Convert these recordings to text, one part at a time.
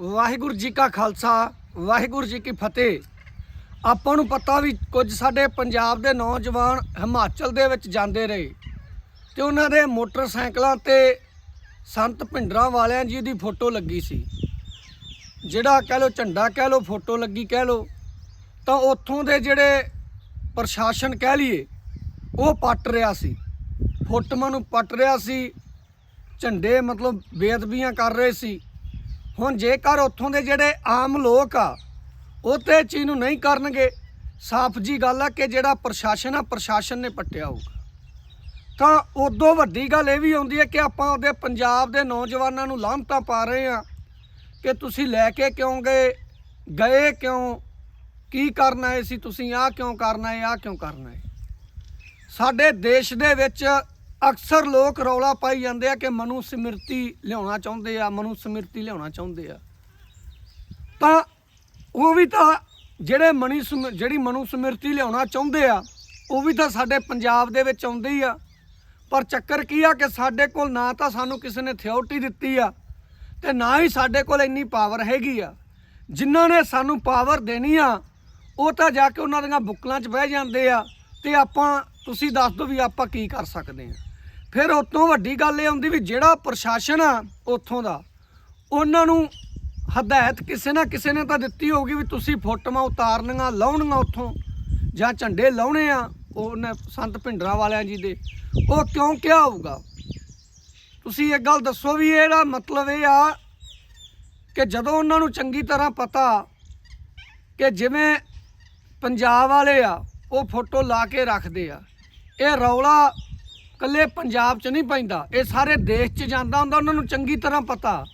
ਵਾਹਿਗੁਰੂ ਜੀ ਕਾ ਖਾਲਸਾ, ਵਾਹਿਗੁਰੂ ਜੀ ਕੀ ਫਤਿਹ। ਆਪਾਂ ਨੂੰ ਪਤਾ ਵੀ ਕੁਝ ਸਾਡੇ ਪੰਜਾਬ ਦੇ ਨੌਜਵਾਨ ਹਿਮਾਚਲ ਦੇ ਵਿੱਚ ਜਾਂਦੇ ਰਹੇ ਤੇ ਉਹਨਾਂ ਦੇ ਮੋਟਰਸਾਈਕਲਾਂ ਤੇ ਸੰਤ ਭਿੰਡਰਾਂ ਵਾਲਿਆਂ ਜੀ ਦੀ ਫੋਟੋ ਲੱਗੀ ਸੀ। ਜਿਹੜਾ ਕਹਿ ਲੋ ਝੰਡਾ ਕਹਿ ਲੋ ਫੋਟੋ ਲੱਗੀ ਕਹਿ ਲੋ ਤਾਂ ਉੱਥੋਂ ਦੇ ਜਿਹੜੇ ਪ੍ਰਸ਼ਾਸਨ ਕਹਿ ਲਈਏ, ਉਹ ਪੱਟ ਰਿਹਾ ਸੀ। ਫੋਟੋਆਂ ਨੂੰ ਪੱਟ ਰਿਹਾ ਸੀ, ਝੰਡੇ ਮਤਲਬ ਬੇਅਦਬੀਆਂ ਕਰ ਰਹੇ ਸੀ। ਹੁਣ ਜੇਕਰ ਉੱਥੋਂ ਦੇ ਜਿਹੜੇ ਆਮ ਲੋਕ ਆ, ਉਹ ਤੇ ਇਹ ਚੀਜ਼ ਨੂੰ ਨਹੀਂ ਕਰਨਗੇ, ਸਾਫ਼ ਜੀ ਗੱਲ ਆ ਕਿ ਜਿਹੜਾ ਪ੍ਰਸ਼ਾਸਨ ਆ, ਪ੍ਰਸ਼ਾਸਨ ਨੇ ਪੱਟਿਆ ਹੋਊਗਾ। ਤਾਂ ਉਦੋਂ ਵੱਡੀ ਗੱਲ ਇਹ ਵੀ ਆਉਂਦੀ ਹੈ ਕਿ ਆਪਾਂ ਉਹਦੇ ਪੰਜਾਬ ਦੇ ਨੌਜਵਾਨਾਂ ਨੂੰ ਲਾਹਮਤਾਂ ਪਾ ਰਹੇ ਆ ਕਿ ਤੁਸੀਂ ਲੈ ਕੇ ਕਿਉਂ ਗਏ ਗਏ ਕਿਉਂ, ਕੀ ਕਰਨਾ ਹੈ ਸੀ ਤੁਸੀਂ, ਆਹ ਕਿਉਂ ਕਰਨਾ ਹੈ, ਆਹ ਕਿਉਂ ਕਰਨਾ ਹੈ। ਸਾਡੇ ਦੇਸ਼ ਦੇ ਵਿੱਚ ਅਕਸਰ ਲੋਕ ਰੌਲਾ ਪਾਈ ਜਾਂਦੇ ਆ ਕਿ ਮਨੂ ਸਮਿਰਤੀ ਲਿਆਉਣਾ ਚਾਹੁੰਦੇ ਆ, ਮਨੂ ਸਮਿਰਤੀ ਲਿਆਉਣਾ ਚਾਹੁੰਦੇ ਆ। ਤਾਂ ਉਹ ਵੀ ਤਾਂ ਜਿਹੜੇ ਮਨੀ ਸਮਿ- ਜਿਹੜੀ ਮਨੂ ਸਮਿਰਤੀ ਲਿਆਉਣਾ ਚਾਹੁੰਦੇ ਆ, ਉਹ ਵੀ ਤਾਂ ਸਾਡੇ ਪੰਜਾਬ ਦੇ ਵਿੱਚ ਆਉਂਦੇ ਹੀ ਆ। ਪਰ ਚੱਕਰ ਕੀ ਆ ਕਿ ਸਾਡੇ ਕੋਲ ਨਾ ਤਾਂ ਸਾਨੂੰ ਕਿਸੇ ਨੇ ਥਿਓਰਟੀ ਦਿੱਤੀ ਆ ਤੇ ਨਾ ਹੀ ਸਾਡੇ ਕੋਲ ਇੰਨੀ ਪਾਵਰ ਹੈਗੀ ਆ। ਜਿਨ੍ਹਾਂ ਨੇ ਸਾਨੂੰ ਪਾਵਰ ਦੇਣੀ ਆ, ਉਹ ਤਾਂ ਜਾ ਕੇ ਉਹਨਾਂ ਦੀਆਂ ਬੁੱਕਲਾਂ 'ਚ ਬਹਿ ਜਾਂਦੇ ਆ ਤੇ ਆਪਾਂ, ਤੁਸੀਂ ਦੱਸ ਦਿਓ ਵੀ ਆਪਾਂ ਕੀ ਕਰ ਸਕਦੇ ਆ। ਫਿਰ ਉਤੋਂ ਵੱਡੀ ਗੱਲ ਇਹ ਆਉਂਦੀ ਵੀ ਜਿਹੜਾ ਪ੍ਰਸ਼ਾਸਨ ਆ ਉੱਥੋਂ ਦਾ, ਉਹਨਾਂ ਨੂੰ ਹਦਾਇਤ ਕਿਸੇ ਨਾ ਕਿਸੇ ਨੇ ਤਾਂ ਦਿੱਤੀ ਹੋਊਗੀ ਵੀ ਤੁਸੀਂ ਫੋਟੋਆਂ ਉਤਾਰਨੀਆਂ, ਲਾਉਣੀਆਂ ਉੱਥੋਂ, ਜਾਂ ਝੰਡੇ ਲਾਉਣੇ ਆ ਉਹਨੇ ਸੰਤ ਭਿੰਡਰਾ ਵਾਲਿਆਂ ਜੀ ਦੇ, ਉਹ ਕਿਉਂ ਕਿਹਾ ਹੋਊਗਾ? ਤੁਸੀਂ ਇੱਕ ਗੱਲ ਦੱਸੋ ਵੀ ਇਹਦਾ ਮਤਲਬ ਇਹ ਆ ਕਿ ਜਦੋਂ ਉਹਨਾਂ ਨੂੰ ਚੰਗੀ ਤਰ੍ਹਾਂ ਪਤਾ ਕਿ ਜਿਵੇਂ ਪੰਜਾਬ ਵਾਲੇ ਆ, ਉਹ ਫੋਟੋ ਲਾ ਕੇ ਰੱਖਦੇ ਆ, ਇਹ ਰੌਲਾ ਕੱਲੇ ਪੰਜਾਬ 'ਚ ਨਹੀਂ ਪੈਂਦਾ, ਇਹ ਸਾਰੇ ਦੇਸ਼ 'ਚ ਜਾਂਦਾ ਹੁੰਦਾ, ਉਹਨਾਂ ਨੂੰ ਚੰਗੀ ਤਰ੍ਹਾਂ ਪਤਾ।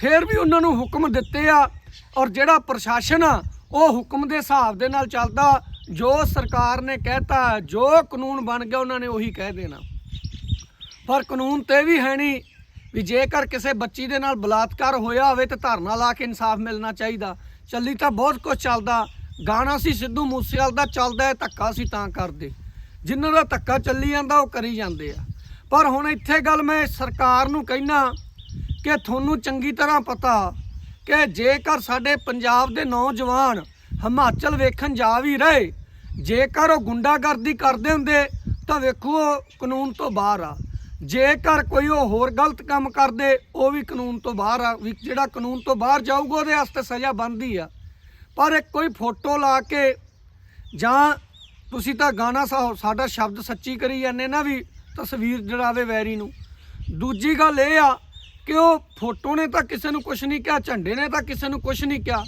ਫਿਰ ਵੀ ਉਹਨਾਂ ਨੂੰ ਹੁਕਮ ਦਿੱਤੇ ਆ ਔਰ ਜਿਹੜਾ ਪ੍ਰਸ਼ਾਸਨ ਆ, ਉਹ ਹੁਕਮ ਦੇ ਹਿਸਾਬ ਦੇ ਨਾਲ ਚੱਲਦਾ। ਜੋ ਸਰਕਾਰ ਨੇ ਕਹਿਤਾ, ਜੋ ਕਾਨੂੰਨ ਬਣ ਗਿਆ, ਉਹਨਾਂ ਨੇ ਉਹੀ ਕਹਿ ਦੇਣਾ। ਪਰ ਕਾਨੂੰਨ ਤੇ ਵੀ ਹੈ ਨਹੀਂ ਵੀ ਜੇਕਰ ਕਿਸੇ ਬੱਚੀ ਦੇ ਨਾਲ ਬਲਾਤਕਾਰ ਹੋਇਆ ਹੋਵੇ ਤੇ ਧਰਨਾ ਲਾ ਕੇ ਇਨਸਾਫ ਮਿਲਣਾ ਚਾਹੀਦਾ। ਚੱਲੀ ਤਾਂ ਬਹੁਤ ਕੁਝ ਚੱਲਦਾ। ਗਾਣਾ ਸੀ ਸਿੱਧੂ ਮੂਸੇਵਾਲ ਦਾ, ਚੱਲਦਾ ਹੈ ਧੱਕਾ ਸੀ ਤਾਂ ਕਰਦੇ। ਜਿਨ੍ਹਾਂ ਦਾ ਧੱਕਾ ਚੱਲੀ ਜਾਂਦਾ, ਉਹ ਕਰੀ ਜਾਂਦੇ ਆ। ਪਰ ਹੁਣ ਇੱਥੇ ਗੱਲ ਮੈਂ ਸਰਕਾਰ ਨੂੰ ਕਹਿਣਾ ਕਿ ਤੁਹਾਨੂੰ ਚੰਗੀ ਤਰ੍ਹਾਂ ਪਤਾ ਕਿ ਜੇਕਰ ਸਾਡੇ ਪੰਜਾਬ ਦੇ ਨੌਜਵਾਨ ਹਿਮਾਚਲ ਵੇਖਣ ਜਾ ਵੀ ਰਹੇ, ਜੇਕਰ ਉਹ ਗੁੰਡਾਗਰਦੀ ਕਰਦੇ ਹੁੰਦੇ, ਤਾਂ ਵੇਖੋ ਉਹ ਕਾਨੂੰਨ ਤੋਂ ਬਾਹਰ ਆ। ਜੇਕਰ ਕੋਈ ਉਹ ਹੋਰ ਗਲਤ ਕੰਮ ਕਰਦੇ, ਉਹ ਵੀ ਕਾਨੂੰਨ ਤੋਂ ਬਾਹਰ ਆ। ਵੀ ਜਿਹੜਾ ਕਾਨੂੰਨ ਤੋਂ ਬਾਹਰ ਜਾਊਗਾ, ਉਹਦੇ ਵਾਸਤੇ ਸਜ਼ਾ ਬਣਦੀ ਆ। ਪਰ ਇੱਕ ਕੋਈ ਫੋਟੋ ਲਾ ਕੇ ਜਾਂ ਤੁਸੀਂ ਤਾਂ ਗਾਣਾ ਸਾ- ਸਾਡਾ ਸ਼ਬਦ ਸੱਚੀ ਕਰੀ ਜਾਂਦੇ ਨਾ ਵੀ ਤਸਵੀਰ ਜੜਾਵੇ ਵੈਰੀ ਨੂੰ। ਦੂਜੀ ਗੱਲ ਇਹ ਆ ਕਿ ਉਹ ਫੋਟੋ ਨੇ ਤਾਂ ਕਿਸੇ ਨੂੰ ਕੁਝ ਨਹੀਂ ਕਿਹਾ, ਝੰਡੇ ਨੇ ਤਾਂ ਕਿਸੇ ਨੂੰ ਕੁਝ ਨਹੀਂ ਕਿਹਾ।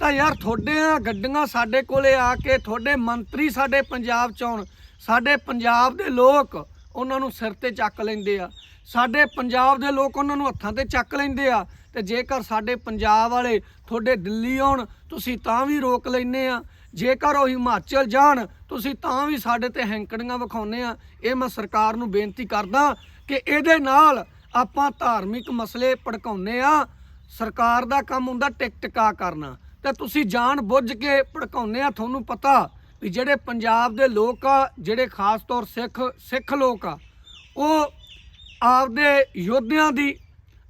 ਤਾਂ ਯਾਰ ਤੁਹਾਡੇ ਆ ਗੱਡੀਆਂ ਸਾਡੇ ਕੋਲੇ ਆ ਕੇ ਤੁਹਾਡੇ ਮੰਤਰੀ ਸਾਡੇ ਪੰਜਾਬ ਚ ਆਉਣ, ਸਾਡੇ ਪੰਜਾਬ ਦੇ ਲੋਕ ਉਹਨਾਂ ਨੂੰ ਸਿਰ ਤੇ ਚੱਕ ਲੈਂਦੇ ਆ। ਸਾਡੇ ਪੰਜਾਬ ਦੇ ਲੋਕ ਉਹਨਾਂ ਨੂੰ ਹੱਥਾਂ ਤੇ ਚੱਕ ਲੈਂਦੇ ਆ ਤੇ ਜੇਕਰ ਸਾਡੇ ਪੰਜਾਬ ਵਾਲੇ ਤੁਹਾਡੇ ਦਿੱਲੀ ਆਉਣ, ਤੁਸੀਂ ਤਾਂ ਵੀ ਰੋਕ ਲੈਨੇ ਆ। ਜੇਕਰ ਉਹ ਹਿਮਾਚਲ ਜਾਣ ਤੁਸੀਂ ਤਾਂ ਵੀ ਸਾਡੇ ਤੇ ਹੈਂਕੜੀਆਂ ਵਿਖਾਉਂਦੇ ਆ। ਇਹ ਮੈਂ ਸਰਕਾਰ ਨੂੰ ਬੇਨਤੀ ਕਰਦਾ ਕਿ ਇਹਦੇ ਨਾਲ ਆਪਾਂ ਧਾਰਮਿਕ ਮਸਲੇ ਭੜਕਾਉਂਦੇ ਆ। ਸਰਕਾਰ ਦਾ ਕੰਮ ਹੁੰਦਾ ਟਿਕ ਟਿਕਾ ਕਰਨਾ। ਤੇ ਤੁਸੀਂ ਜਾਣ ਬੁੱਝ ਕੇ ਭੜਕਾਉਂਦੇ ਆ, ਤੁਹਾਨੂੰ ਪਤਾ ਵੀ ਜਿਹੜੇ ਪੰਜਾਬ ਦੇ ਲੋਕ ਆ, ਜਿਹੜੇ ਖਾਸ ਤੌਰ ਸਿੱਖ ਸਿੱਖ ਲੋਕ ਆ, ਉਹ ਆਪਦੇ ਯੋਧਿਆਂ ਦੀ,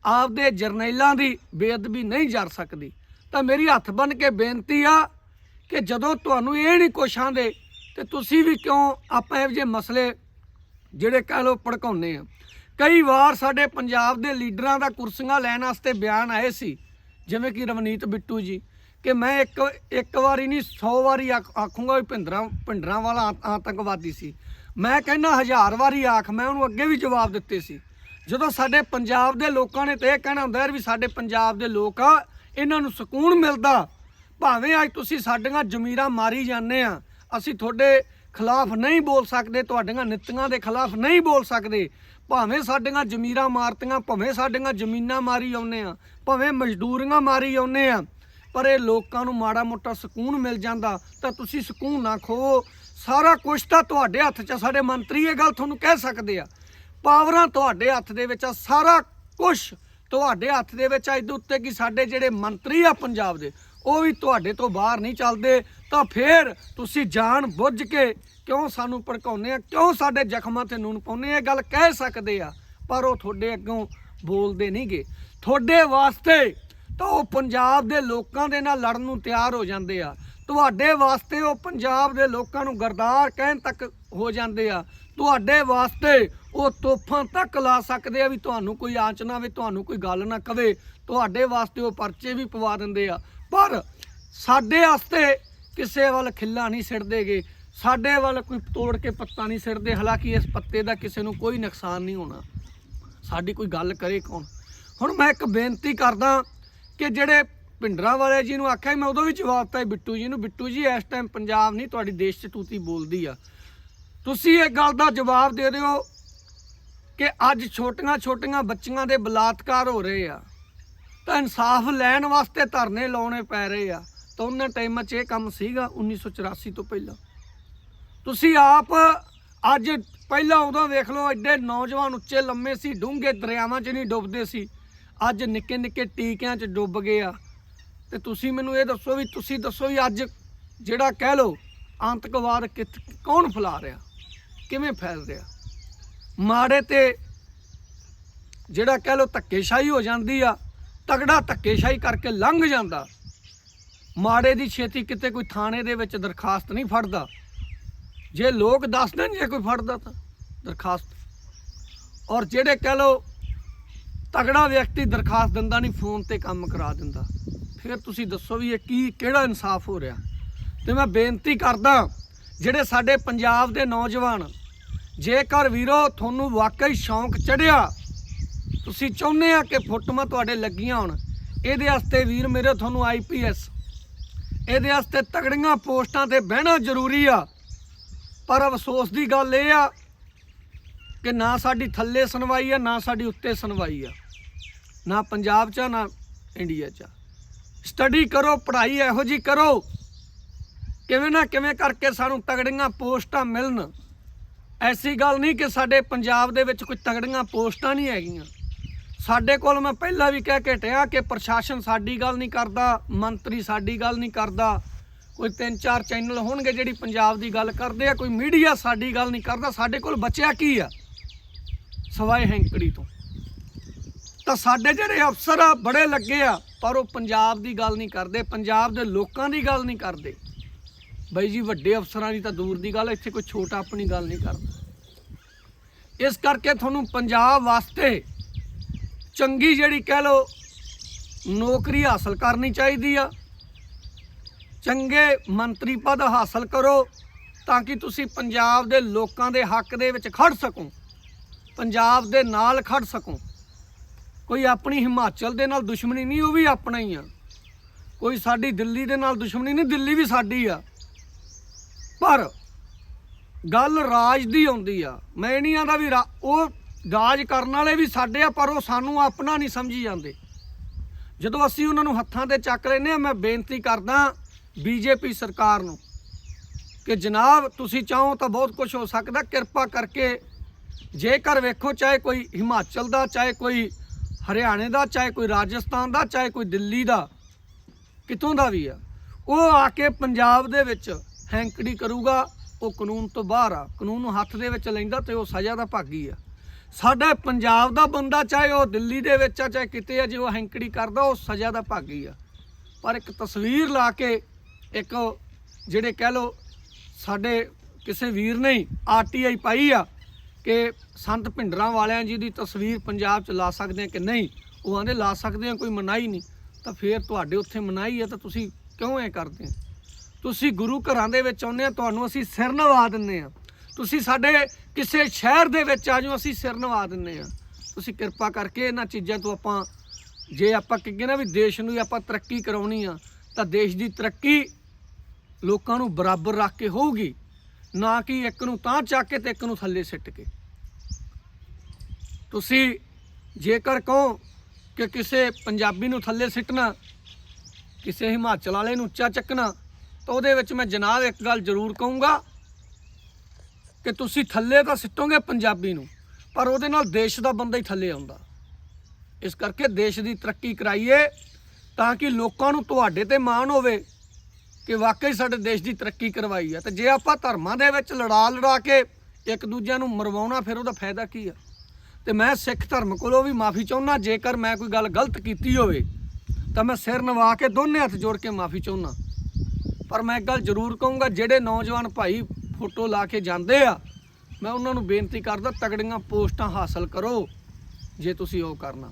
ਆਪਦੇ ਜਰਨੈਲਾਂ ਦੀ ਬੇਅਦਬੀ ਨਹੀਂ ਜਰ ਸਕਦੀ। ਤਾਂ ਮੇਰੀ ਹੱਥ ਬੰਨ ਕੇ ਬੇਨਤੀ ਆ ਕਿ ਜਦੋਂ ਤੁਹਾਨੂੰ ਇਹ ਨਹੀਂ ਕੁਛ ਆਂਦੇ ਤੇ ਤੁਸੀਂ ਵੀ ਕਿਉਂ ਆਪਾਂ ਇਹੋ ਜਿਹੇ ਮਸਲੇ ਜਿਹੜੇ ਕਹਿ ਲੋ ਭੜਕਾਉਂਦੇ ਆ? ਕਈ ਵਾਰ ਸਾਡੇ ਪੰਜਾਬ ਦੇ ਲੀਡਰਾਂ ਦਾ ਕੁਰਸੀਆਂ ਲੈਣ ਵਾਸਤੇ ਬਿਆਨ ਆਏ ਸੀ, ਜਿਵੇਂ ਕਿ ਰਵਨੀਤ ਬਿੱਟੂ ਜੀ, ਕਿ ਮੈਂ ਇੱਕ ਇੱਕ ਵਾਰੀ ਨਹੀਂ 100 ਵਾਰੀ ਆਖ- ਆਖੂੰਗਾ ਵੀ ਭਿੰਦਰਾਂ, ਭਿੰਡਰਾਂ ਵਾਲਾ ਆਤੰਕਵਾਦੀ ਸੀ। ਮੈਂ ਕਹਿੰਦਾ ਹਜ਼ਾਰ ਵਾਰੀ ਆਖ, ਮੈਂ ਉਹਨੂੰ ਅੱਗੇ ਵੀ ਜਵਾਬ ਦਿੱਤੇ ਸੀ। ਜਦੋਂ ਸਾਡੇ ਪੰਜਾਬ ਦੇ ਲੋਕਾਂ ਨੇ ਤੇ ਇਹ ਕਹਿਣਾ ਹੁੰਦਾ ਵੀ ਸਾਡੇ ਪੰਜਾਬ ਦੇ ਲੋਕ ਆ, ਇਹਨਾਂ ਨੂੰ ਸਕੂਨ ਮਿਲਦਾ। ਭਾਵੇਂ ਅੱਜ ਤੁਸੀਂ ਸਾਡੀਆਂ ਜ਼ਮੀਰਾਂ ਮਾਰੀ ਜਾਂਦੇ ਆ ਅਸੀਂ ਤੁਹਾਡੇ ਖਿਲਾਫ ਨਹੀਂ ਬੋਲ ਸਕਦੇ, ਤੁਹਾਡੀਆਂ ਨੀਤੀਆਂ ਦੇ ਖਿਲਾਫ ਨਹੀਂ ਬੋਲ ਸਕਦੇ। ਭਾਵੇਂ ਸਾਡੀਆਂ ਜ਼ਮੀਰਾਂ ਮਾਰਤੀਆਂ, ਭਾਵੇਂ ਸਾਡੀਆਂ ਜ਼ਮੀਨਾਂ ਮਾਰੀ ਆਉਨੇ ਆ ਭਾਵੇਂ ਮਜ਼ਦੂਰੀਆਂ ਮਾਰੀ ਆਉਨੇ ਆ ਪਰ ਇਹ ਲੋਕਾਂ ਨੂੰ ਮਾੜਾ ਮੋਟਾ ਸਕੂਨ ਮਿਲ ਜਾਂਦਾ ਤਾਂ ਤੁਸੀਂ ਸਕੂਨ ਨਾ ਖੋਵੋ। ਸਾਰਾ ਕੁਝ ਤਾਂ ਤੁਹਾਡੇ ਹੱਥ 'ਚ ਆ। ਸਾਡੇ ਮੰਤਰੀ ਇਹ ਗੱਲ ਤੁਹਾਨੂੰ ਕਹਿ ਸਕਦੇ ਆ। ਪਾਵਰਾਂ ਤੁਹਾਡੇ ਹੱਥ ਦੇ ਵਿੱਚ ਆ, ਸਾਰਾ ਕੁਝ ਤੁਹਾਡੇ ਹੱਥ ਦੇ ਵਿੱਚ ਆ, ਇਹਦੇ ਉੱਤੇ ਕਿ ਸਾਡੇ ਜਿਹੜੇ ਮੰਤਰੀ ਆ ਪੰਜਾਬ ਦੇ, ਉਹ ਵੀ ਤੁਹਾਡੇ ਤੋਂ ਬਾਹਰ ਨਹੀਂ ਚੱਲਦੇ। ਤਾਂ ਫੇਰ ਤੁਸੀਂ ਜਾਣ ਬੁੱਝ ਕੇ ਕਿਉਂ ਸਾਨੂੰ ਭੜਕਾਉਂਦੇ ਆ? ਕਿਉਂ ਸਾਡੇ ਜ਼ਖਮਾਂ ਤੇ ਨੂਨ ਪਾਉਂਦੇ ਆ? ਇਹ ਗੱਲ ਕਹਿ ਸਕਦੇ ਆ, ਪਰ ਉਹ ਤੁਹਾਡੇ ਅੱਗੋਂ ਬੋਲਦੇ ਨਹੀਂਗੇ ਤੁਹਾਡੇ ਵਾਸਤੇ ਤਾਂ ਉਹ ਪੰਜਾਬ ਦੇ ਲੋਕਾਂ ਦੇ ਨਾਲ ਲੜਨ ਨੂੰ ਤਿਆਰ ਹੋ ਜਾਂਦੇ ਆ। ਤੁਹਾਡੇ ਵਾਸਤੇ ਉਹ ਪੰਜਾਬ ਦੇ ਲੋਕਾਂ ਨੂੰ ਗਰਦਾਰ ਕਹਿਣ ਤੱਕ ਹੋ ਜਾਂਦੇ ਆ। ਤੁਹਾਡੇ ਵਾਸਤੇ ਉਹ ਤੋਫਾਂ ਤੱਕ ਲਾ ਸਕਦੇ ਆ ਵੀ ਤੁਹਾਨੂੰ ਕੋਈ ਆਂਚ ਨਾ ਆਵੇ, ਤੁਹਾਨੂੰ ਕੋਈ ਗੱਲ ਨਾ ਕਵੇ। ਤੁਹਾਡੇ ਵਾਸਤੇ ਉਹ ਪਰਚੇ ਵੀ ਪਵਾ ਦਿੰਦੇ ਆ। ਪਰ ਸਾਡੇ ਵਾਸਤੇ ਕਿਸੇ ਵੱਲ ਖਿੱਲਾ ਨਹੀਂ ਸਿੱਟਦੇਗੇ ਸਾਡੇ ਵੱਲ ਕੋਈ ਤੋੜ ਕੇ ਪੱਤਾ ਨਹੀਂ ਸਿੱਟਦੇ ਹਾਲਾਂਕਿ ਇਸ ਪੱਤੇ ਦਾ ਕਿਸੇ ਨੂੰ ਕੋਈ ਨੁਕਸਾਨ ਨਹੀਂ ਹੋਣਾ। ਸਾਡੀ ਕੋਈ ਗੱਲ ਕਰੇ ਕੌਣ? ਹੁਣ ਮੈਂ ਇੱਕ ਬੇਨਤੀ ਕਰਦਾ ਕਿ ਜਿਹੜੇ ਭਿੰਡਰਾਂ ਵਾਲੇ ਜੀ ਨੂੰ ਆਖਿਆ, ਮੈਂ ਉਦੋਂ ਵੀ ਜਵਾਬ ਦਿੱਤਾ ਬਿੱਟੂ ਜੀ ਨੂੰ, ਬਿੱਟੂ ਜੀ, ਇਸ ਟਾਈਮ ਪੰਜਾਬ ਨਹੀਂ, ਤੁਹਾਡੀ ਦੇਸ਼ 'ਚ ਤੂਤੀ ਬੋਲਦੀ ਆ। ਤੁਸੀਂ ਇਹ ਗੱਲ ਦਾ ਜਵਾਬ ਦੇ ਦਿਓ ਕਿ ਅੱਜ ਛੋਟੀਆਂ ਛੋਟੀਆਂ ਬੱਚੀਆਂ ਦੇ ਬਲਾਤਕਾਰ ਹੋ ਰਹੇ ਆ। ਤਾਂ ਇਨਸਾਫ ਲੈਣ ਵਾਸਤੇ ਧਰਨੇ ਲਾਉਣੇ ਪੈ ਰਹੇ ਆ। ਤਾਂ ਉਹਨਾਂ ਟਾਈਮਾਂ 'ਚ ਇਹ ਕੰਮ ਸੀਗਾ 1984 ਤੋਂ ਪਹਿਲਾਂ। ਤੁਸੀਂ ਆਪ ਅੱਜ ਪਹਿਲਾਂ ਉਦੋਂ ਵੇਖ ਲਓ, ਐਡੇ ਨੌਜਵਾਨ ਉੱਚੇ ਲੰਮੇ ਸੀ, ਡੂੰਘੇ ਦਰਿਆਵਾਂ 'ਚ ਨਹੀਂ ਡੁੱਬਦੇ ਸੀ। ਅੱਜ ਨਿੱਕੇ ਨਿੱਕੇ ਟੀਕਿਆਂ 'ਚ ਡੁੱਬ ਗਏ ਆ। ਤੇ ਤੁਸੀਂ ਮੈਨੂੰ ਇਹ ਦੱਸੋ ਵੀ, ਤੁਸੀਂ ਦੱਸੋ ਵੀ ਅੱਜ ਜਿਹੜਾ ਕਹਿ ਲਓ, ਆਤੰਕਵਾਦ ਕਿੱਥ, ਕੌਣ ਫੈਲਾ ਰਿਹਾ? ਕਿਵੇਂ ਫੈਲ ਰਿਹਾ? ਮਾੜੇ ਤੇ ਜਿਹੜਾ ਕਹਿ ਲਓ ਧੱਕੇਸ਼ਾਹੀ ਹੋ ਜਾਂਦੀ ਆ ਤਗੜਾ ਧੱਕੇਸ਼ਾਹੀ ਕਰਕੇ ਲੰਘ ਜਾਂਦਾ। ਮਾੜੇ ਦੀ ਛੇਤੀ ਕਿਤੇ ਕੋਈ ਥਾਣੇ ਦੇ ਵਿੱਚ ਦਰਖਾਸਤ ਨਹੀਂ ਫੜਦਾ। ਜੇ ਲੋਕ ਦੱਸਦੇ ਨੇ ਜੇ ਕੋਈ ਫੜਦਾ ਤਾਂ ਦਰਖਾਸਤ। ਔਰ ਜਿਹੜੇ ਕਹਿ ਲਓ ਤਗੜਾ ਵਿਅਕਤੀ ਦਰਖਾਸਤ ਦਿੰਦਾ ਨਹੀਂ, ਫੋਨ ਤੇ ਕੰਮ ਕਰਾ ਦਿੰਦਾ। ਫਿਰ ਤੁਸੀਂ ਦੱਸੋ ਵੀ ਇਹ ਕੀ, ਕਿਹੜਾ ਇਨਸਾਫ ਹੋ ਰਿਹਾ? ਤੇ ਮੈਂ ਬੇਨਤੀ ਕਰਦਾ, ਜਿਹੜੇ ਸਾਡੇ ਪੰਜਾਬ ਦੇ ਨੌਜਵਾਨ, ਜੇਕਰ ਵੀਰੋ ਤੁਹਾਨੂੰ ਵਾਕਈ ਸ਼ੌਂਕ ਚੜਿਆ, ਤੁਸੀਂ ਚਾਹੁੰਦੇ ਆ ਕਿ ਫੋਟੋਆਂ ਤੁਹਾਡੇ ਲੱਗੀਆਂ ਹੋਣ, ਇਹਦੇ ਵਾਸਤੇ ਵੀਰ ਮੇਰੇ, ਤੁਹਾਨੂੰ ਆਈਪੀਐਸ ਇਹਦੇ ਵਾਸਤੇ ਤਗੜੀਆਂ ਪੋਸਟਾਂ ਤੇ ਬਹਿਣਾ ਜ਼ਰੂਰੀ ਆ। ਪਰ ਅਫਸੋਸ ਦੀ ਗੱਲ ਇਹ ਆ ਕਿ ਨਾ ਸਾਡੀ ਥੱਲੇ ਸੁਣਵਾਈ ਆ ਨਾ ਸਾਡੀ ਉੱਤੇ ਸੁਣਵਾਈ ਆ। ਨਾ ਪੰਜਾਬ 'ਚ ਆ, ਨਾ ਇੰਡੀਆ 'ਚ ਸਟੱਡੀ ਕਰੋ ਪੜ੍ਹਾਈ ਇਹੋ ਜੀ ਕਰੋ। ਕਿਵੇਂ ਨਾ ਕਿਵੇਂ ਕਰਕੇ ਸਾਨੂੰ ਤਗੜੀਆਂ ਪੋਸਟਾਂ ਮਿਲਣ। ਐਸੀ ਗੱਲ ਨਹੀਂ ਕਿ ਸਾਡੇ ਪੰਜਾਬ ਦੇ ਵਿੱਚ ਕੋਈ ਤਗੜੀਆਂ ਪੋਸਟਾਂ ਨਹੀਂ ਹੈਗੀਆਂ। ਸਾਡੇ ਕੋਲ ਮੈਂ ਪਹਿਲਾਂ ਵੀ ਕਹਿ ਕੇ ਟਿਆ ਕਿ ਪ੍ਰਸ਼ਾਸਨ ਸਾਡੀ ਗੱਲ ਨਹੀਂ ਕਰਦਾ, ਮੰਤਰੀ ਸਾਡੀ ਗੱਲ ਨਹੀਂ ਕਰਦਾ। ਕੋਈ ਤਿੰਨ ਚਾਰ ਚੈਨਲ ਹੋਣਗੇ ਜਿਹੜੀ ਪੰਜਾਬ ਦੀ ਗੱਲ ਕਰਦੇ ਆ, ਕੋਈ ਮੀਡੀਆ ਸਾਡੀ ਗੱਲ ਨਹੀਂ ਕਰਦਾ। ਸਾਡੇ ਕੋਲ ਬਚਿਆ ਕੀ ਆ? ਸਵਾਏ ਹੈਂਕੜੀ ਤੋਂ। ਤਾਂ ਸਾਡੇ ਜਿਹੜੇ ਅਫਸਰ ਆ, ਬੜੇ ਲੱਗੇ ਆ, ਪਰ ਉਹ ਪੰਜਾਬ ਦੀ ਗੱਲ ਨਹੀਂ ਕਰਦੇ, ਪੰਜਾਬ ਦੇ ਲੋਕਾਂ ਦੀ ਗੱਲ ਨਹੀਂ ਕਰਦੇ। ਬਾਈ ਜੀ, ਵੱਡੇ ਅਫਸਰਾਂ ਦੀ ਤਾਂ ਦੂਰ ਦੀ ਗੱਲ ਇੱਥੇ ਕੋਈ ਛੋਟਾ ਆਪਣੀ ਗੱਲ ਨਹੀਂ ਕਰਦਾ। ਇਸ ਕਰਕੇ ਤੁਹਾਨੂੰ ਪੰਜਾਬ ਵਾਸਤੇ ਚੰਗੀ ਜਿਹੜੀ ਕਹਿ ਲੋ ਨੌਕਰੀ ਹਾਸਲ ਕਰਨੀ ਚਾਹੀਦੀ ਆ। ਚੰਗੇ ਮੰਤਰੀ ਪਦ ਹਾਸਲ ਕਰੋ ਤਾਂ ਕਿ ਤੁਸੀਂ ਪੰਜਾਬ ਦੇ ਲੋਕਾਂ ਦੇ ਹੱਕ ਦੇ ਵਿੱਚ ਖੜ ਸਕੋ, ਪੰਜਾਬ ਦੇ ਨਾਲ ਖੜ ਸਕੋ। ਕੋਈ ਆਪਣੀ ਹਿਮਾਚਲ ਦੇ ਨਾਲ ਦੁਸ਼ਮਣੀ ਨਹੀਂ, ਉਹ ਵੀ ਆਪਣਾ ਹੀ ਆ। ਕੋਈ ਸਾਡੀ ਦਿੱਲੀ ਦੇ ਨਾਲ ਦੁਸ਼ਮਣੀ ਨਹੀਂ, ਦਿੱਲੀ ਵੀ ਸਾਡੀ ਆ। ਪਰ ਗੱਲ ਰਾਜ ਦੀ ਆਉਂਦੀ ਆ। ਮੈਂ ਨਹੀਂ ਆਂਦਾ ਵੀ ਰਾ- ਉਹ ਦਾਜ ਕਰਨ ਵਾਲੇ ਵੀ ਸਾਡੇ ਆ, ਪਰ ਉਹ ਸਾਨੂੰ ਆਪਣਾ ਨਹੀਂ ਸਮਝੀ ਜਾਂਦੇ। ਜਦੋਂ ਅਸੀਂ ਉਹਨਾਂ ਨੂੰ ਹੱਥਾਂ ਤੇ ਚੱਕ ਲੈਨੇ ਆ ਮੈਂ ਬੇਨਤੀ ਕਰਦਾ ਬੀਜੇਪੀ ਸਰਕਾਰ ਨੂੰ ਕਿ ਜਨਾਬ, ਤੁਸੀਂ ਚਾਹੋ ਤਾਂ ਬਹੁਤ ਕੁਝ ਹੋ ਸਕਦਾ, ਕਿਰਪਾ ਕਰਕੇ ਜੇਕਰ ਵੇਖੋ, ਚਾਹੇ ਕੋਈ ਹਿਮਾਚਲ ਦਾ, ਚਾਹੇ ਕੋਈ ਹਰਿਆਣੇ ਦਾ, ਚਾਹੇ ਕੋਈ ਰਾਜਸਥਾਨ ਦਾ, ਚਾਹੇ ਕੋਈ ਦਿੱਲੀ ਦਾ ਕਿਤੋਂ ਦਾ ਵੀ ਆ, ਉਹ ਆ ਕੇ ਪੰਜਾਬ ਦੇ ਵਿੱਚ ਹੈਂਕੜੀ ਕਰੂਗਾ, ਉਹ ਕਾਨੂੰਨ ਤੋਂ ਬਾਹਰ ਆ, ਕਾਨੂੰਨ ਨੂੰ ਹੱਥ ਦੇ ਵਿੱਚ ਲੈਂਦਾ ਤੇ ਉਹ ਸਜ਼ਾ ਦਾ ਭਾਗੀ ਆ। ਸਾਡਾ ਪੰਜਾਬ ਦਾ ਬੰਦਾ ਚਾਹੇ ਉਹ ਦਿੱਲੀ ਦੇ ਵਿੱਚ ਆ, ਚਾਹੇ ਕਿਤੇ ਆ, ਜੇ ਉਹ ਹੈਂਕੜੀ ਕਰਦਾ, ਉਹ ਸਜ਼ਾ ਦਾ ਭਾਗੀ ਆ। ਪਰ ਇੱਕ ਤਸਵੀਰ ਲਾ ਕੇ ਇੱਕ ਜਿਹੜੇ ਕਹਿ ਲੋ ਸਾਡੇ ਕਿਸੇ ਵੀਰ ਨੇ ਆਰਟੀਆਈ ਪਾਈ ਆ ਕਿ ਸੰਤ ਭਿੰਡਰਾਂ ਵਾਲਿਆਂ ਜੀ ਦੀ ਤਸਵੀਰ ਪੰਜਾਬ 'ਚ ਲਾ ਸਕਦੇ ਆ ਕਿ ਨਹੀਂ, ਉਹ ਆਂਦੇ ਲਾ ਸਕਦੇ ਆ, ਕੋਈ ਮਨਾਹੀ ਨਹੀਂ। ਤਾਂ ਫੇਰ ਤੁਹਾਡੇ ਉੱਥੇ ਮਨਾਹੀ ਆ, ਤਾਂ ਤੁਸੀਂ ਕਿਉਂ ਐ ਕਰਦੇ ਆ? ਤੁਸੀਂ ਗੁਰੂ ਘਰਾਂ ਦੇ ਵਿੱਚ ਆਉਂਦੇ ਆ, ਤੁਹਾਨੂੰ ਅਸੀਂ ਸਿਰ ਨਵਾ ਦਿੰਨੇ ਆ। ਤੁਸੀਂ ਸਾਡੇ ਕਿਸੇ ਸ਼ਹਿਰ ਦੇ ਵਿੱਚ ਆ ਜਾਓ, ਅਸੀਂ ਸਿਰ ਨਵਾ ਦਿੰਨੇ ਆ ਤੁਸੀਂ ਕਿਰਪਾ ਕਰਕੇ ਇਹਨਾਂ ਚੀਜ਼ਾਂ ਤੋਂ ਆਪਾਂ, ਜੇ ਆਪਾਂ ਕਹੀਏ ਨਾ ਵੀ ਦੇਸ਼ ਨੂੰ ਆਪਾਂ ਤਰੱਕੀ ਕਰਾਉਣੀ ਆ, ਤਾਂ ਦੇਸ਼ ਦੀ ਤਰੱਕੀ ਲੋਕਾਂ ਨੂੰ ਬਰਾਬਰ ਰੱਖ ਕੇ ਹੋਊਗੀ। ਨਾ ਕਿ ਇੱਕ ਨੂੰ ਤਾਂ ਚੱਕ ਕੇ ਤੇ ਇੱਕ ਨੂੰ ਥੱਲੇ ਸਿੱਟ ਕੇ। ਤੁਸੀਂ ਜੇਕਰ ਕਹੋ ਕਿ ਕਿਸੇ ਪੰਜਾਬੀ ਨੂੰ ਥੱਲੇ ਸਿੱਟਣਾ, ਕਿਸੇ ਹਿਮਾਚਲ ਵਾਲੇ ਨੂੰ ਉੱਚਾ ਚੱਕਣਾ, ਤਾਂ ਉਹਦੇ ਵਿੱਚ ਮੈਂ ਜਨਾਬ ਇੱਕ ਗੱਲ ਜ਼ਰੂਰ ਕਹੂੰਗਾ ਕਿ ਤੁਸੀਂ ਥੱਲੇ ਤਾਂ ਸਿੱਟੋਗੇ ਪੰਜਾਬੀ ਨੂੰ, ਪਰ ਉਹਦੇ ਨਾਲ ਦੇਸ਼ ਦਾ ਬੰਦਾ ਹੀ ਥੱਲੇ ਆਉਂਦਾ। ਇਸ ਕਰਕੇ ਦੇਸ਼ ਦੀ ਤਰੱਕੀ ਕਰਾਈਏ ਤਾਂ ਕਿ ਲੋਕਾਂ ਨੂੰ ਤੁਹਾਡੇ ਤੇ ਮਾਣ ਹੋਵੇ ਕਿ ਵਾਕਈ ਸਾਡੇ ਦੇਸ਼ ਦੀ ਤਰੱਕੀ ਕਰਵਾਈ ਆ। ਤੇ ਜੇ ਆਪਾਂ ਧਰਮਾਂ ਦੇ ਵਿੱਚ ਲੜਾ ਲੜਾ ਕੇ ਇੱਕ ਦੂਜਿਆਂ ਨੂੰ ਮਰਵਾਉਣਾ, ਫਿਰ ਉਹਦਾ ਫਾਇਦਾ ਕੀ ਆ? ਤੇ ਮੈਂ ਸਿੱਖ ਧਰਮ ਕੋਲੋਂ ਵੀ ਮਾਫੀ ਚਾਹੁੰਦਾ ਜੇਕਰ ਮੈਂ ਕੋਈ ਗੱਲ ਗਲਤ ਕੀਤੀ ਹੋਵੇ, ਤਾਂ ਮੈਂ ਸਿਰ ਨਵਾ ਕੇ ਦੋਨੇ ਹੱਥ ਜੋੜ ਕੇ ਮਾਫੀ ਚਾਹੁੰਦਾ ਪਰ ਮੈਂ ਇੱਕ ਗੱਲ ਜ਼ਰੂਰ ਕਹੂੰਗਾ, ਜਿਹੜੇ ਨੌਜਵਾਨ ਭਾਈ ਫੋਟੋ ਲਾ ਕੇ ਜਾਂਦੇ ਆ। ਮੈਂ ਉਹਨਾਂ ਨੂੰ ਬੇਨਤੀ ਕਰਦਾ ਤਗੜੀਆਂ ਪੋਸਟਾਂ ਹਾਸਲ ਕਰੋ, ਜੇ ਤੁਸੀਂ ਉਹ ਕਰਨਾ।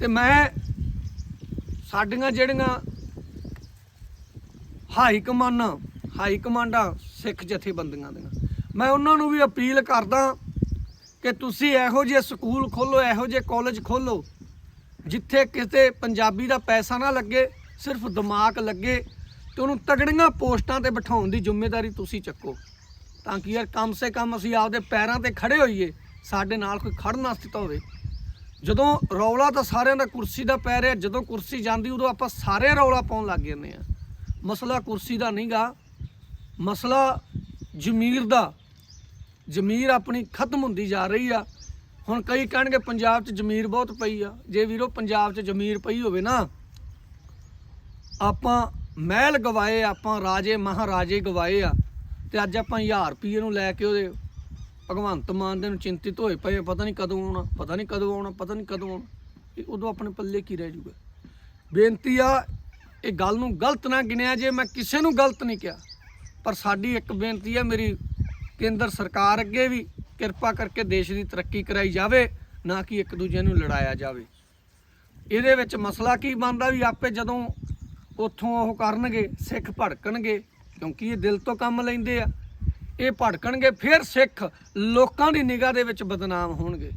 ਤੇ ਮੈਂ ਸਾਡੀਆਂ ਜਿਹੜੀਆਂ ਹਾਈ ਕਮਾਨਾਂ ਹਾਈ ਕਮਾਂਡਾਂ ਸਿੱਖ ਜਥੇਬੰਦੀਆਂ ਦੀਆਂ, ਮੈਂ ਉਹਨਾਂ ਨੂੰ ਵੀ ਅਪੀਲ ਕਰਦਾ ਕਿ ਤੁਸੀਂ ਇਹੋ ਜਿਹੇ ਸਕੂਲ ਖੋਲੋ, ਇਹੋ ਜਿਹੇ ਕਾਲਜ ਖੋਲੋ, ਜਿੱਥੇ ਕਿਤੇ ਪੰਜਾਬੀ ਦਾ ਪੈਸਾ ਨਾ ਲੱਗੇ, ਸਿਰਫ ਦਿਮਾਗ ਲੱਗੇ, ਤੇ ਉਹਨੂੰ ਤਗੜੀਆਂ ਪੋਸਟਾਂ ਤੇ ਬਿਠਾਉਣ ਦੀ ਜ਼ਿੰਮੇਵਾਰੀ ਤੁਸੀਂ ਚੱਕੋ। ਤਾਂ ਕਿ ਯਾਰ ਕਮ ਸੇ ਕਮ ਅਸੀਂ ਆਪਦੇ ਪੈਰਾਂ ਤੇ ਖੜੇ ਹੋਈਏ, ਸਾਡੇ ਨਾਲ ਕੋਈ ਖੜਨ ਵਾਸਤੇ ਤਾਂ ਹੋਵੇ। ਜਦੋਂ ਰੌਲਾ ਤਾਂ ਸਾਰਿਆਂ ਦਾ ਕੁਰਸੀ ਦਾ ਪੈ ਰਿਹਾ, ਜਦੋਂ ਕੁਰਸੀ ਜਾਂਦੀ ਉਦੋਂ ਆਪਾਂ ਸਾਰੇ ਰੌਲਾ ਪਾਉਣ ਲੱਗ ਜਾਂਦੇ ਆ ਮਸਲਾ ਕੁਰਸੀ ਦਾ ਨਹੀਂਗਾ ਮਸਲਾ ਜ਼ਮੀਰ ਦਾ। ਜ਼ਮੀਰ ਆਪਣੀ ਖਤਮ ਹੁੰਦੀ ਜਾ ਰਹੀ ਆ। ਹੁਣ ਕਈ ਕਹਿਣਗੇ ਪੰਜਾਬ 'ਚ ਜ਼ਮੀਰ ਬਹੁਤ ਪਈ ਆ। ਜੇ ਵੀਰੋ ਪੰਜਾਬ 'ਚ ਜ਼ਮੀਰ ਪਈ ਹੋਵੇ ਨਾ, ਆਪਾਂ ਮਹਿਲ ਗਵਾਏ, ਆਪਾਂ ਰਾਜੇ ਮਹਾਰਾਜੇ ਗਵਾਏ ਆ। ਤੇ ਅੱਜ ਆਪਾਂ 1000 ਰੁਪਏ ਨੂੰ ਲੈ ਕੇ ਉਹਦੇ ਭਗਵੰਤ ਮਾਨ ਦੇ ਨੂੰ ਚਿੰਤਿਤ ਹੋਏ ਪਏ ਪਤਾ ਨਹੀਂ ਕਦੋਂ ਆਉਣਾ, ਪਤਾ ਨਹੀਂ ਕਦੋਂ ਆਉਣਾ, ਪਤਾ ਨਹੀਂ ਕਦੋਂ ਆਉਣਾ ਇਹ ਉਦੋਂ ਆਪਣੇ ਪੱਲੇ ਕੀ ਰਹਿ ਜੂਗਾ। ਬੇਨਤੀ ਆ, ਇਹ ਗੱਲ ਨੂੰ ਗਲਤ ਨਾ ਗਿਣਿਆ ਜੇ, ਮੈਂ ਕਿਸੇ ਨੂੰ ਗਲਤ ਨਹੀਂ ਕਿਹਾ, ਪਰ ਸਾਡੀ ਇੱਕ ਬੇਨਤੀ ਆ, ਮੇਰੀ ਕੇਂਦਰ ਸਰਕਾਰ ਅੱਗੇ ਵੀ ਕਿਰਪਾ ਕਰਕੇ ਦੇਸ਼ ਦੀ ਤਰੱਕੀ ਕਰਾਈ ਜਾਵੇ, ਨਾ ਕਿ ਇੱਕ ਦੂਜੇ ਨੂੰ ਲੜਾਇਆ ਜਾਵੇ। ਇਹਦੇ ਵਿੱਚ ਮਸਲਾ ਕੀ ਬਣਦਾ ਵੀ ਆਪੇ ਜਦੋਂ ਉੱਥੋਂ ਉਹ ਕਰਨਗੇ, ਸਿੱਖ ਭੜਕਣਗੇ ਕਿਉਂਕਿ ਇਹ ਦਿਲ ਤੋਂ ਕੰਮ ਲੈਂਦੇ ਆ। ਇਹ ਭੜਕਣਗੇ, ਫਿਰ ਸਿੱਖ ਲੋਕਾਂ ਦੀ ਨਿਗਾਹ ਦੇ ਵਿੱਚ ਬਦਨਾਮ ਹੋਣਗੇ।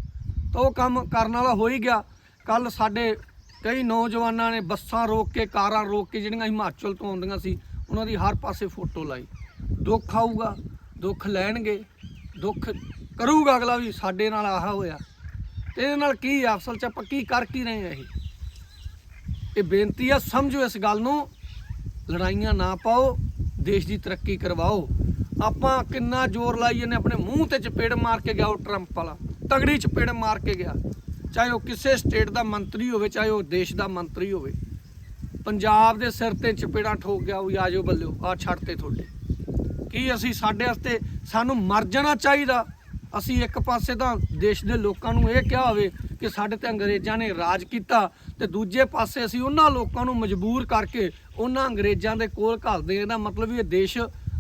ਤਾਂ ਉਹ ਕੰਮ ਕਰਨ ਵਾਲਾ ਹੋ ਹੀ ਗਿਆ। ਕੱਲ ਸਾਡੇ ਕਈ ਨੌਜਵਾਨਾਂ ਨੇ ਬੱਸਾਂ ਰੋਕ ਕੇ, ਕਾਰਾਂ ਰੋਕ ਕੇ, ਜਿਹੜੀਆਂ ਹਿਮਾਚਲ ਤੋਂ ਆਉਂਦੀਆਂ ਸੀ, ਉਹਨਾਂ ਦੀ ਹਰ ਪਾਸੇ ਫੋਟੋ ਲਾਈ। ਦੁੱਖ ਆਊਗਾ, ਦੁੱਖ ਲੈਣਗੇ, ਦੁੱਖ ਕਰੂਗਾ ਅਗਲਾ ਵੀ ਸਾਡੇ ਨਾਲ ਆਹ ਹੋਇਆ। ਤੇ ਇਹਦੇ ਨਾਲ ਕੀ ਆ? ਅਸਲ ਚ ਆਪਾਂ ਕੀ ਕਰ ਕੀ ਰਹੇ ਆ ਇਹ? ਇਹ ਬੇਨਤੀ ਆ, ਸਮਝੋ ਇਸ ਗੱਲ ਨੂੰ। ਲੜਾਈਆਂ ਨਾ ਪਾਓ। ਦੇਸ਼ ਦੀ ਤਰੱਕੀ ਕਰਵਾਓ। ਆਪਾਂ ਕਿੰਨਾ ਜ਼ੋਰ ਲਾਈਏ ਨੇ ਆਪਣੇ ਮੂੰਹ ਤੇ ਚਪੇੜ ਮਾਰ ਕੇ ਗਿਆ ਉਹ ਟਰੰਪ ਵਾਲਾ। ਤਗੜੀ ਚਪੇੜ ਮਾਰ ਕੇ ਗਿਆ। ਚਾਹੇ ਉਹ ਕਿਸੇ ਸਟੇਟ ਦਾ ਮੰਤਰੀ ਹੋਵੇ, ਚਾਹੇ ਉਹ ਦੇਸ਼ ਦਾ ਮੰਤਰੀ ਹੋਵੇ। ਪੰਜਾਬ ਦੇ ਸਿਰ ਤੇ ਚਪੇੜਾਂ ਠੋਕ ਗਿਆ ਉਹ ਆਜੋ ਬੱਲਿਓ ਆ ਛੱਡਤੇ ਤੁਹਾਡੇ। ਕੀ ਅਸੀਂ ਸਾਡੇ ਵਾਸਤੇ ਸਾਨੂੰ ਮਰ ਜਾਣਾ ਚਾਹੀਦਾ? ਅਸੀਂ ਇੱਕ ਪਾਸੇ ਤਾਂ ਦੇਸ਼ ਦੇ ਲੋਕਾਂ ਨੂੰ ਇਹ ਕਿਹਾ ਹੋਵੇ ਕਿ ਸਾਡੇ ਤੇ ਅੰਗਰੇਜ਼ਾਂ ਨੇ ਰਾਜ ਕੀਤਾ ਤੇ ਦੂਜੇ ਪਾਸੇ ਅਸੀਂ ਉਹਨਾਂ ਲੋਕਾਂ ਨੂੰ ਮਜਬੂਰ ਕਰਕੇ ਉਹਨਾਂ ਅੰਗਰੇਜ਼ਾਂ ਦੇ ਕੋਲ ਘੱਲਦੇ ਇਹਦਾ ਮਤਲਬ ਵੀ ਇਹ ਦੇਸ਼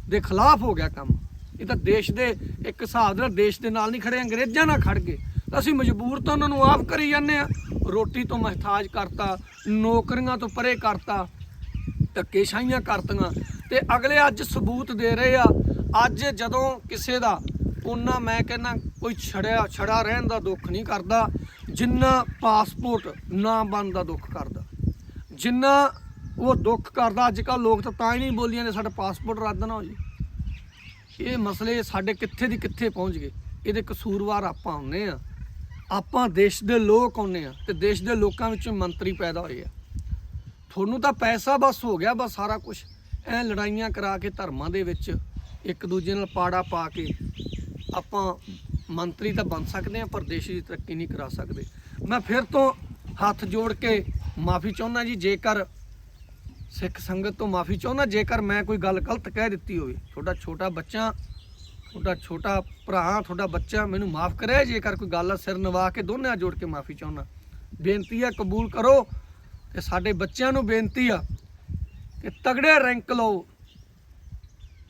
ਦੇ ਖਿਲਾਫ ਹੋ ਗਿਆ ਕੰਮ। ਇਹ ਤਾਂ ਦੇਸ਼ ਦੇ ਇੱਕ ਹਿਸਾਬ ਦੇ ਨਾਲ ਦੇਸ਼ ਦੇ ਨਾਲ ਨਹੀਂ ਖੜੇ ਅੰਗਰੇਜ਼ਾਂ ਨਾਲ ਖੜ ਗਏ। ਤਾਂ ਅਸੀਂ ਮਜਬੂਰ ਤਾਂ ਉਹਨਾਂ ਨੂੰ ਆਪ ਕਰੀ ਜਾਂਦੇ ਆ। ਰੋਟੀ ਤੋਂ ਮਹਤਾਜ ਕਰਤਾ, ਨੌਕਰੀਆਂ ਤੋਂ ਪਰੇ ਕਰਤਾ, ਧੱਕੇਸ਼ਾਹੀਆਂ ਕਰਤੀਆਂ। ਤੇ ਅਗਲੇ ਅੱਜ ਸਬੂਤ ਦੇ ਰਹੇ ਆ, ਅੱਜ ਜਦੋਂ ਕਿਸੇ ਦਾ ਉਹਨਾਂ ਮੈਂ ਕਹਿੰਦਾ ਕੋਈ ਛੜਿਆ, ਛੜਾ ਰਹਿਣ ਦਾ ਦੁੱਖ ਨਹੀਂ ਕਰਦਾ, ਜਿੰਨਾ ਪਾਸਪੋਰਟ ਨਾ ਬਣਨ ਦਾ ਦੁੱਖ ਕਰਦਾ, ਜਿੰਨਾ ਉਹ ਦੁੱਖ ਕਰਦਾ। ਅੱਜ ਕੱਲ ਲੋਕ ਤਾਂ ਤਾਂ ਹੀ ਨਹੀਂ ਬੋਲੀਆਂ ਨੇ, ਸਾਡਾ ਪਾਸਪੋਰਟ ਰੱਦ ਨਾ ਹੋ ਜੇ। ਇਹ ਮਸਲੇ ਸਾਡੇ ਕਿੱਥੇ ਦੀ ਕਿੱਥੇ ਪਹੁੰਚ ਗਏ? ਇਹਦੇ ਕਸੂਰਵਾਰ ਆਪਾਂ ਹੁੰਨੇ ਆ। ਆਪਾਂ ਦੇਸ਼ ਦੇ ਲੋਕ ਹੁੰਨੇ ਆ ਤੇ ਦੇਸ਼ ਦੇ ਲੋਕਾਂ ਵਿੱਚੋਂ ਮੰਤਰੀ ਪੈਦਾ ਹੋਏ ਆ। ਤੁਹਾਨੂੰ ਤਾਂ ਪੈਸਾ ਬਸ ਹੋ ਗਿਆ, ਬਸ ਸਾਰਾ ਕੁਝ ਐ ਲੜਾਈਆਂ ਕਰਾ ਕੇ ਧਰਮਾਂ ਦੇ ਵਿੱਚ ਇੱਕ ਦੂਜੇ ਨਾਲ ਪਾੜਾ ਪਾ ਕੇ ਆਪਾਂ ਮੰਤਰੀ ਤਾਂ ਬਣ ਸਕਦੇ ਆ, ਪਰ ਦੇਸ਼ ਦੀ ਤਰੱਕੀ ਨਹੀਂ ਕਰਾ ਸਕਦੇ। ਮੈਂ ਫਿਰ ਤੋਂ ਹੱਥ ਜੋੜ ਕੇ ਮਾਫੀ ਚਾਹੁੰਦਾ ਜੀ, ਜੇਕਰ ਸਿੱਖ ਸੰਗਤ ਤੋਂ ਮਾਫੀ ਚਾਹੁੰਦਾ, ਜੇਕਰ ਮੈਂ ਕੋਈ ਗੱਲ ਗਲਤ ਕਹਿ ਦਿੱਤੀ ਹੋਵੇ। ਤੁਹਾਡਾ ਛੋਟਾ ਬੱਚਾ, ਤੁਹਾਡਾ ਛੋਟਾ ਭਰਾ, ਤੁਹਾਡਾ ਬੱਚਾ ਮੈਨੂੰ ਮਾਫ ਕਰੇ, ਜੇਕਰ ਕੋਈ ਗੱਲ ਸਿਰ ਨਵਾ ਕੇ ਦੋਨਿਆਂ ਜੋੜ ਕੇ ਮਾਫੀ ਚਾਹੁੰਦਾ। ਬੇਨਤੀ ਆ, ਕਬੂਲ ਕਰੋ ਤੇ ਸਾਡੇ ਬੱਚਿਆਂ ਨੂੰ ਬੇਨਤੀ ਆ ਕਿ ਤਗੜੇ ਰੈਂਕ ਲਓ।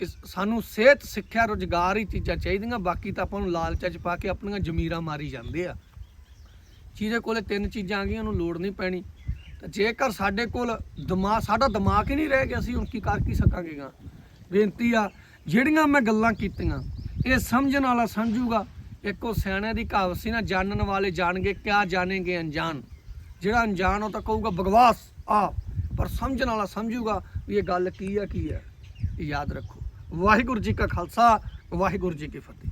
ਇਸ ਸਾਨੂੰ ਸਿਹਤ, ਸਿੱਖਿਆ, ਰੋਜ਼ਗਾਰ ਹੀ ਚੀਜ਼ਾਂ ਚਾਹੀਦੀਆਂ, ਬਾਕੀ ਤਾਂ ਆਪਾਂ ਨੂੰ ਲਾਲਚ ਚ ਪਾ ਕੇ ਆਪਣੀਆਂ ਜ਼ਮੀਰਾਂ ਮਾਰੀ ਜਾਂਦੇ ਆ। ਜਿਹਦੇ ਕੋਲੇ ਤਿੰਨ ਚੀਜ਼ਾਂ ਆ ਗਈਆਂ, ਉਹਨੂੰ ਲੋੜ ਨਹੀਂ ਪੈਣੀ। ਜੇਕਰ ਸਾਡੇ ਕੋਲ ਦਿਮਾਗ ਸਾਡਾ ਦਿਮਾਗ ਹੀ ਨਹੀਂ ਰਹਿ ਗਿਆ ਅਸੀਂ ਹੁਣ ਕੀ ਕਰ ਕੀ ਸਕਾਂਗੇ ਬੇਨਤੀ ਆ, ਜਿਹੜੀਆਂ ਮੈਂ ਗੱਲਾਂ ਕੀਤੀਆਂ, ਇਹ ਸਮਝਣ ਵਾਲਾ ਸਮਝੂਗਾ, ਇੱਕੋ ਸਿਆਣਿਆਂ ਦੀ ਕਹਾਵਤ ਸੀ ਨਾ, ਜਾਣਨ ਵਾਲੇ ਜਾਣਗੇ, ਕਿਆ ਜਾਣेंगे ਅਣਜਾਣ। ਜਿਹੜਾ ਅਣਜਾਣ ਉਹ ਤਾਂ ਕਹੂਗਾ ਬਗਵਾਸ ਆ। ਪਰ ਸਮਝਣ ਵਾਲਾ ਸਮਝੂਗਾ ਵੀ ਇਹ ਗੱਲ ਕੀ ਆ, ਕੀ ਹੈ ਇਹ ਯਾਦ ਰੱਖੋ। ਵਾਹਿਗੁਰੂ ਜੀ ਕਾ ਖਾਲਸਾ, ਵਾਹਿਗੁਰੂ ਜੀ ਕੀ ਫਤਿਹ।